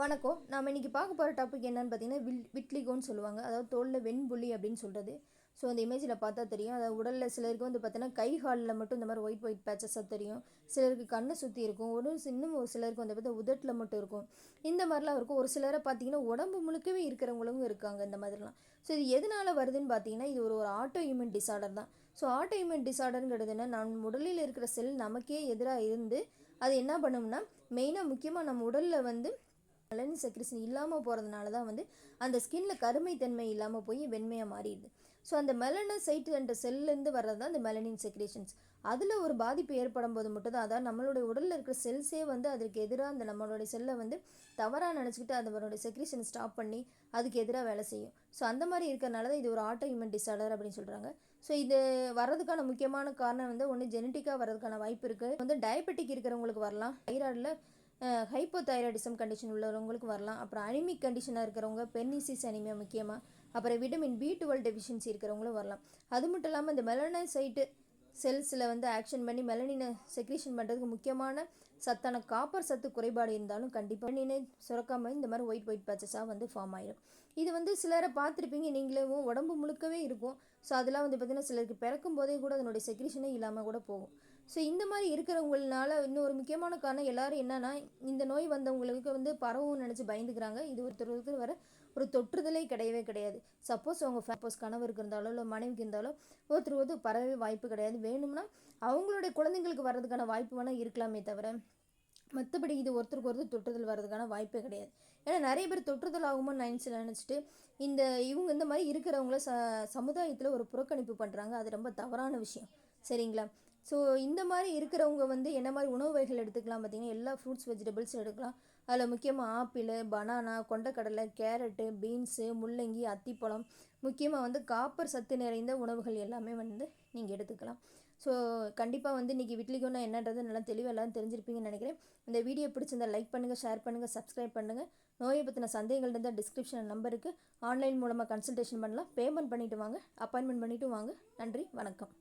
வணக்கம். நாம் இன்றைக்கி பார்க்க போகிற டாபிக் என்னென்னு பார்த்தீங்கன்னா வில் விட்லிகோன்னு சொல்லுவாங்க. அதாவது தோலில் வெண்புள்ளி அப்படின்னு சொல்கிறது ஸோ அந்த இமேஜில் பார்த்தா தெரியும். அதாவது உடலில் சிலருக்கு வந்து பார்த்தீங்கன்னா கை காலில் மட்டும் இந்த மாதிரி ஒயிட் ஒயிட் பேச்சஸாக தெரியும். சிலருக்கு கண்ணை சுற்றி இருக்கும். ஒரு இன்னும் ஒரு சிலருக்கு வந்து பார்த்தா உதட்டில் மட்டும் இருக்கும். இந்த மாதிரிலாம் இருக்கும். ஒரு சிலரை பார்த்தீங்கன்னா உடம்பு முழுக்கவே இருக்கிறவங்களும் இருக்காங்க இந்த மாதிரிலாம். ஸோ இது எதனால் வருதுன்னு பார்த்தீங்கன்னா இது ஒரு ஒரு ஆட்டோ இம்யூன் டிசார்டர் தான் ஸோ ஆட்டோ இம்யூன் டிசார்டருங்கிறதுனா நம் உடலில் இருக்கிற செல் நமக்கே எதிராக இருந்து அது என்ன பண்ணும்னா மெயினாக முக்கியமாக நம்ம உடலில் வந்து மெலனின் செக்ரிஷன் இல்லாமல் போகிறதுனால தான் வந்து அந்த ஸ்கின்ல கருமைத்தன்மை இல்லாமல் போய் வெண்மையாக மாறிடுது. ஸோ அந்த மெலனசைட் என்ற செல்லேருந்து வர்றது தான் அந்த மெலனின் செக்ரேஷன்ஸ் அதில் ஒரு பாதிப்பு ஏற்படும் போது மட்டும் தான் அதான் நம்மளுடைய உடலில் இருக்கிற செல்ஸே வந்து அதற்கு எதிராக அந்த நம்மளுடைய செல்லை வந்து தவறாக நினச்சிக்கிட்டு அதனுடைய செக்ரேஷன் ஸ்டாப் பண்ணி அதுக்கு எதிராக வேலை செய்யும். ஸோ அந்த மாதிரி இருக்கிறனால தான் இது ஒரு ஆட்டோ இம்யூன் டிசார்டர் அப்படின்னு சொல்கிறாங்க ஸோ இது வர்றதுக்கான முக்கியமான காரணம் வந்து ஒன்று ஜெனட்டிக்காக வர்றதுக்கான வாய்ப்பு இருக்குது வந்து டயபெட்டிக் இருக்கிறவங்களுக்கு வரலாம். தைராய்டில் ஹைப்போ தைராய்டிசம் கண்டிஷன் உள்ளவங்களுக்கு வரலாம். அப்புறம் அனிமிக் கண்டிஷனாக இருக்கிறவங்க பெர்னிசிஸ் அனிமியா முக்கியமாக அப்புறம் விட்டமின் பி டுவெல் டெஃபிஷியன்சி இருக்கிறவங்களும் வரலாம். அது மட்டும் இல்லாமல் இந்த மெலனைசைட்டு செல்ஸில் வந்து ஆக்ஷன் பண்ணி மெலனினை செக்ரேஷன் பண்ணுறதுக்கு முக்கியமான சத்தான காப்பர் சத்து குறைபாடு இருந்தாலும் கண்டிப்பாக மெலனினை சுரக்காமல் இந்த மாதிரி ஒயிட் ஒயிட் பேச்சஸாக வந்து ஃபார்ம் ஆயிடும் இது வந்து சிலரை பார்த்துருப்பீங்க நீங்களும் உடம்பு முழுக்கவே இருக்கும். ஸோ அதெல்லாம் வந்து பார்த்திங்கன்னா சிலருக்கு பிறக்கும் போதே கூட அதனுடைய செக்ரேஷனே இல்லாமல் கூட போகும். ஸோ இந்த மாதிரி இருக்கிறவங்களால இன்னொரு முக்கியமான காரணம் எல்லோரும் என்னென்னா இந்த நோய் வந்தவங்களுக்கு வந்து பரவும் நினச்சி பயந்துக்கிறாங்க. இது ஒருத்தருக்கு வர ஒரு தொற்றுதலே கிடையவே கிடையாது. சப்போஸ் அவங்க சப்போஸ் கணவருக்கு இருந்தாலோ இல்லை மனைவிக்கு இருந்தாலோ ஒருத்தர் ஒருத்தர் பரவே வாய்ப்பு கிடையாது. வேணும்னா அவங்களுடைய குழந்தைங்களுக்கு வர்றதுக்கான வாய்ப்பு வேணால் இருக்கலாமே தவிர மற்றபடி இது ஒருத்தருக்கு ஒருத்தர் தொற்றுதல் வர்றதுக்கான வாய்ப்பே கிடையாது. ஏன்னா நிறைய பேர் தொற்றுதல் ஆகுமோ நினச்சி நினச்சிட்டு இந்த இவங்க இந்த மாதிரி இருக்கிறவங்கள ச சமுதாயத்தில் ஒரு புறக்கணிப்பு பண்ணுறாங்க அது ரொம்ப தவறான விஷயம். சரிங்களா? ஸோ இந்த மாதிரி இருக்கிறவங்க வந்து என்ன மாதிரி உணவு வகைகள் எடுத்துக்கலாம் பார்த்திங்கன்னா எல்லா ஃப்ரூட்ஸ் வெஜிடபிள்ஸ் எடுக்கலாம். அதில் முக்கியமாக ஆப்பிள் பனானா கொண்டக்கடலை கேரட்டு பீன்ஸு முள்ளங்கி அத்திப்பழம். முக்கியமாக வந்து காப்பர் சத்து நிறைந்த உணவுகள் எல்லாமே வந்து நீங்கள் எடுத்துக்கலாம். ஸோ கண்டிப்பாக வந்து இன்றைக்கி விட்லிகோனா என்னன்றது நல்லா தெளிவாக எல்லாம் தெரிஞ்சிருப்பீங்கன்னு நினைக்கிறேன். இந்த வீடியோ பிடிச்சிருந்தால் லைக் பண்ணுங்கள் ஷேர் பண்ணுங்கள் சப்ஸ்கிரைப் பண்ணுங்கள் நோயை பற்றின சந்தேகங்கள் இருந்தால் டிஸ்கிரிப்ஷன் நம்பருக்கு ஆன்லைன் மூலமாக கன்சல்டேஷன் பண்ணலாம். பேமெண்ட் பண்ணிவிட்டு வாங்க. அப்பாயின்மெண்ட் பண்ணிவிட்டு வாங்க. நன்றி வணக்கம்.